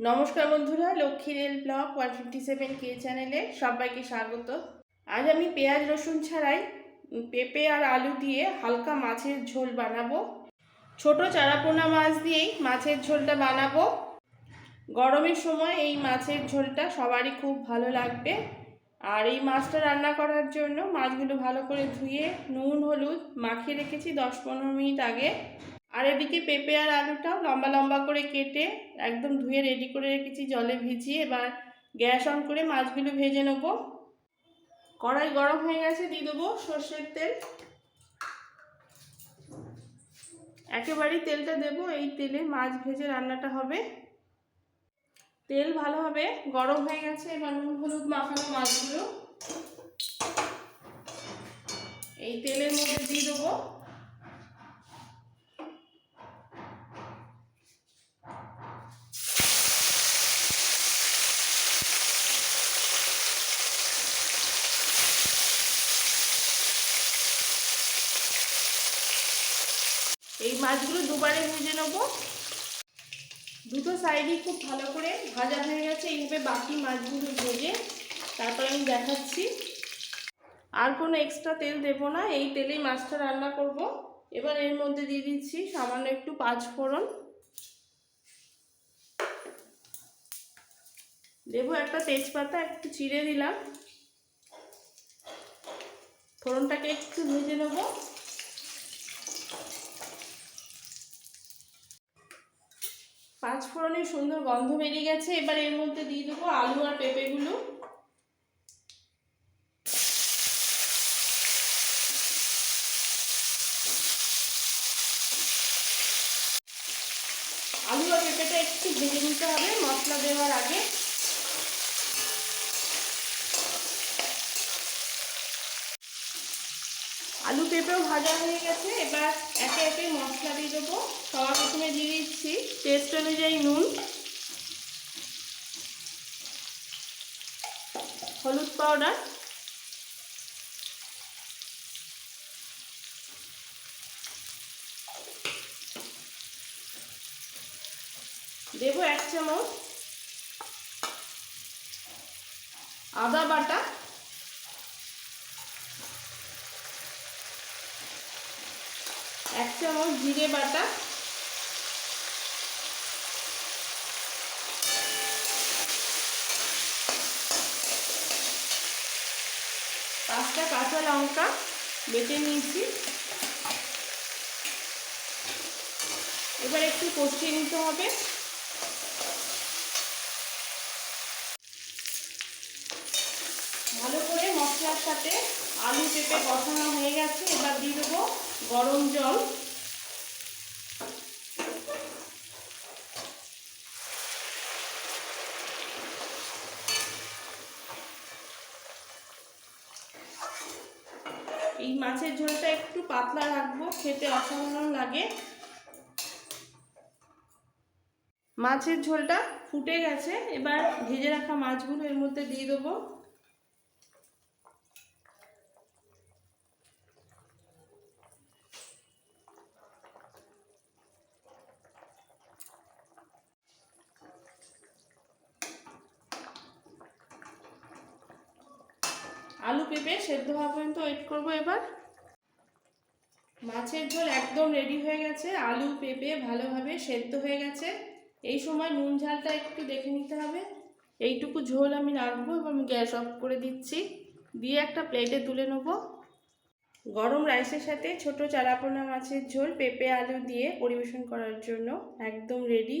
নমস্কার বন্ধুরা Lakshmi rail blog one fifty seven কে চ্যানেলে সবাইকে স্বাগত। আজ আমি পেঁয়াজ রসুন ছাড়াই পেঁপে আর আলু দিয়ে হালকা মাছের ঝোল বানাবো। ছোট চারাপোনা মাছ দিয়েই মাছের ঝোলটা বানাবো। গরমের সময় এই মাছের ঝোলটা সবারই খুব ভালো লাগবে। আর এই মাছটা রান্না করার জন্য মাছগুলো ভালো করে ধুয়ে নুন, হলুদ মাখিয়ে রেখেছি দশ পনেরো মিনিট আগে। আর এদিকে পেঁপে আর আলুটাও লম্বা লম্বা করে কেটে একদম ধুয়ে রেডি করে রেখেছি, জলে ভিজিয়ে। এবার গ্যাস অন করে মাছগুলো ভেজে নেব। কড়াই গরম হয়ে গেছে, দিয়ে দেবো সর্ষের তেল। একেবারেই তেলটা দেবো, এই তেলে মাছ ভেজে রান্নাটা হবে। তেল ভালোভাবে গরম হয়ে গেছে, এবার নুন হলুদ মাখানো মাছগুলো। এই তেলের মধ্যে দিয়ে দেবো। মাছগুলো দুবারে ভেজে নেব। দুটো সাইডই খুব ভালো করে ভাজা হয়ে গেছে, এইভাবে বাকি মাছগুলো ভেজে তারপর আমি দেখাচ্ছি। আর কোনো এক্সট্রা তেল দেবো না, এই তেলেই মাছটা রান্না করব। এবার এর মধ্যে দিয়ে দিচ্ছি সামান্য একটু পাঁচ ফোড়ন দেবো একটা তেজপাতা, একটু চিড়ে দিলাম। ফোড়নটাকে একটু ভেজে নেব। পাঁচ ফোড়নের সুন্দর গন্ধ বেরিয়ে গেছে। এবার এর মধ্যে দিয়ে দেবো আলু আর পেঁপেগুলো। আলু আর পেঁপেটা একটু ভেজে নিতে হবে মশলা দেওয়ার আগে। আলু পেঁপেও ভাজা হয়ে গেছে। এবার একে একে মশলা দিয়ে দেবো। সবার প্রথমে দিয়ে দিচ্ছি টেস্ট অনুযায়ী নুন হলুদ পাউডার দেবো এক চামচ আদা বাটা এক চামচ জিরে বাটা পাঁচটা কাঁচা লঙ্কা বেটে নিয়েছি। এবার একটু কষিয়ে নিতে হবে। ভালো করে মশলার সাথে আলু পেঁপে কষানো হয়ে গেছে। এবার দিয়ে দেবো গরম জল। এই মাছের ঝোলটা একটু পাতলা রাখব, খেতে অসাধারণ লাগে। মাছের ঝোলটা ফুটে গেছে, এবার ভেজে রাখা মাছগুলো এর মধ্যে দিয়ে দেবো আলু পেঁপে সেদ্ধ হওয়া পর্যন্ত ওয়েট করব এবার। মাছের ঝোল একদম রেডি হয়ে গেছে, আলু পেঁপে ভালোভাবে সেদ্ধ হয়ে গেছে। এই সময় নুন ঝালটা একটু দেখে নিতে হবে। এইটুকু ঝোল আমি রাখব এবং আমি গ্যাস অফ করে দিচ্ছি। দিয়ে একটা প্লেটে তুলে নেব। গরম রাইসের সাথে ছোট চারাপোনা মাছের ঝোল, পেঁপে, আলু দিয়ে পরিবেশন করার জন্য একদম রেডি